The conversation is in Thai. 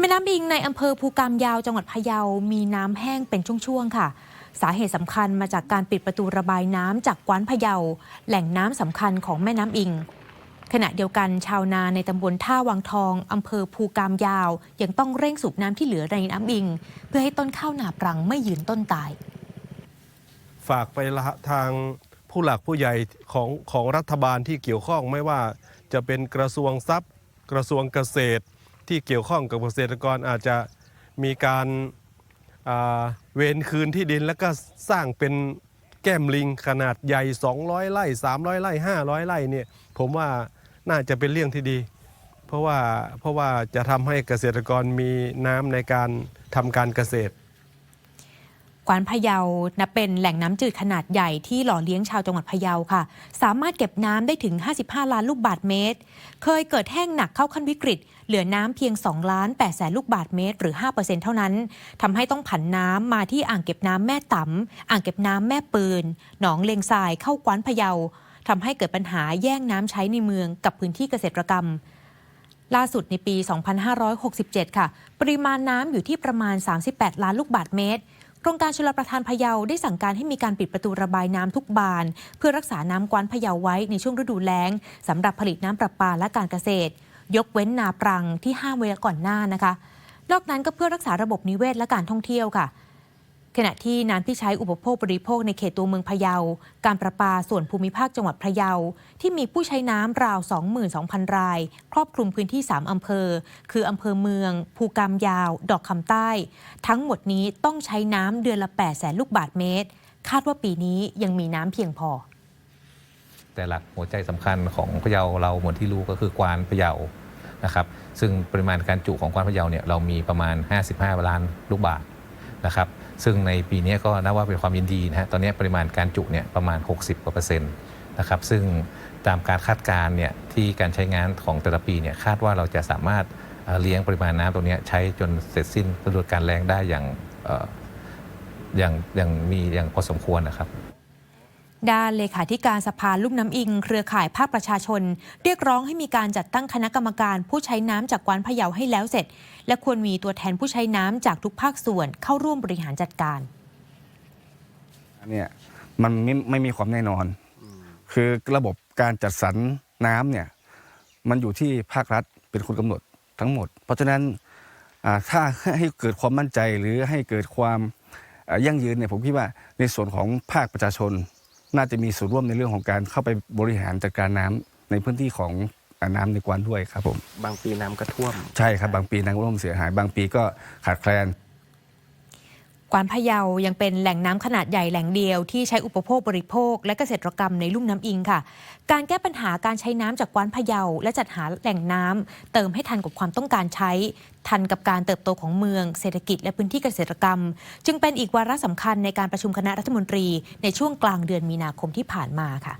แม่น้ำอิงในอำเภอภูกามยาวจังหวัดพะเยา มีน้ำแห้งเป็นช่วง ๆ ค่ะ สาเหตุสำคัญมาจากการปิดประตูระบายน้ำจากกวานพะเยา แหล่งน้ำสำคัญของแม่น้ำอิง ขณะเดียวกันชาวนาในตำบลท่าวังทองอำเภอภูกามยาว ยังต้องเร่งสูบน้ำที่เหลือในน้ำอิง เพื่อให้ต้นข้าวนาปรังไม่ยืนต้นตาย ฝากไปละทางผู้หลักผู้ใหญ่ของของรัฐบาลที่เกี่ยวข้องไม่ว่าจะเป็นกระทรวงทรัพย์ กระทรวงเกษตร ที่เกี่ยวข้องกับเกษตรกรอาจจะมีการาเวนคืนที่ดินแล้วก็สร้างเป็นแก้มลิงขนาดใหญ่ 200ไร่300ไร่500ไร่เนี่ยผมว่าน่าจะเป็นเรื่องที่ดี เพราะว่าเพราะว่าจะทำให้เกษตรกรมีน้ำในการทำการเกษตร กวานพะเยานับเป็นแหล่งน้ำจืดขนาดใหญ่ที่หล่อเลี้ยงชาวจังหวัดพะเยาค่ะ สามารถเก็บน้ำได้ถึง 55 ล้านลูกบาศก์เมตร เคยเกิดแห้งหนักเข้าขั้นวิกฤต เหลือน้ำเพียง 2 ล้าน8แสนลูกบาศก์เมตร หรือ 5%เท่านั้นทำให้ต้องผันน้ำมาที่อ่างเก็บน้ำแม่ต๋ำอ่างเก็บน้ำแม่ปืน หนองเลงทรายเข้ากวานพะเยาทำให้เกิดปัญหาแย่งน้ำใช้ในเมืองกับพื้นที่เกษตรกรรมล่าสุดในปี 2567 ค่ะ ปริมาณน้ำอยู่ที่ประมาณ 38 ล้านลูกบาศก์เมตร โครงการชลประทานพะเยาได้สั่งการให้มีการปิดประตูระบายน้ำทุกบาน เพื่อรักษาน้ำกวานพะเยาไว้ในช่วงฤดูแล้งสำหรับผลิตน้ำประปาและการเกษตร ยกเว้นนาปรังที่ห้ามไว้ก่อนหน้านะคะ นอกนั้นก็เพื่อรักษาระบบนิเวศและการท่องเที่ยวค่ะ ขณะที่น้ำที่ใช้อุปโภคบริโภคในเขตตัวเมืองพะเยา การประปาส่วนภูมิภาคจังหวัดพะเยา ที่มีผู้ใช้น้ำราว 22,000 ราย ครอบคลุมพื้นที่ 3 อำเภอ คืออำเภอเมือง ภูกามยาว ดอกคำใต้ ทั้งหมดนี้ต้องใช้น้ำเดือนละ8แสนลูกบาทเมตร คาดว่าปีนี้ยังมีน้ำเพียงพอ แต่หลักหัวใจสำคัญของพะเยาเราเหมือนที่รู้ก็คือกวานพะเยานะครับ ซึ่งปริมาณการจุของกวานพะเยาเนี่ยเรามีประมาณ 55 ล้านลูกบาศก์นะครับ ซึ่งในปีนี้ก็นับว่าเป็นความยินดีนะฮะตอนนี้ปริมาณการจุเนี่ยประมาณ 60กว่าเปอร์เซ็นต์นะครับซึ่งตามการคาดการณ์เนี่ยที่การใช้งานของแต่ละปีเนี่ยคาดว่าเราจะสามารถเลี้ยงปริมาณน้ำตรงนี้ใช้จนเสร็จสิ้นฤดูกาลแล้งได้อย่างอย่างอย่างมีอย่างพอสมควรนะครับ ด้านเลขาธิการสภาลุ่มน้ำอิง เครือข่ายภาคประชาชน เรียกร้องให้มีการจัดตั้งคณะกรรมการผู้ใช้น้ำจากกวานพะเยาให้แล้วเสร็จ และควรมีตัวแทนผู้ใช้น้ำจากทุกภาคส่วน เข้าร่วมบริหารจัดการเนี่ยมันไม่ไม่มีความแน่นอน คือระบบการจัดสรรน้ำเนี่ยมันอยู่ที่ภาครัฐเป็นคนกำหนดทั้งหมด เพราะฉะนั้นถ้าให้เกิดความมั่นใจหรือให้เกิดความยั่งยืนเนี่ยผมคิดว่าในส่วนของภาคประชาชน น่าจะมีส่วนร่วมในเรื่องของการเข้าไปบริหารจัดการน้ำในพื้นที่ของอ่าน้ำในกวานด้วยครับผม บางปีน้ำก็ท่วม ใช่ครับ บางปีน้ำร่วมเสียหาย บางปีก็ขาดแคลน กวานพะเยายังเป็นแหล่งน้ำขนาดใหญ่แหล่งเดียวที่ใช้อุปโภคบริโภค และเกษตรกรรมในลุ่มน้ำอิงค่ะ การแก้ปัญหาการใช้น้ำจากกวานพะเยา และจัดหาแหล่งน้ำเติมให้ทันกับความต้องการใช้ ทันกับการเติบโตของเมือง เศรษฐกิจและพื้นที่เกษตรกรรม จึงเป็นอีกวาระสำคัญในการประชุมคณะรัฐมนตรีในช่วงกลางเดือนมีนาคมที่ผ่านมาค่ะ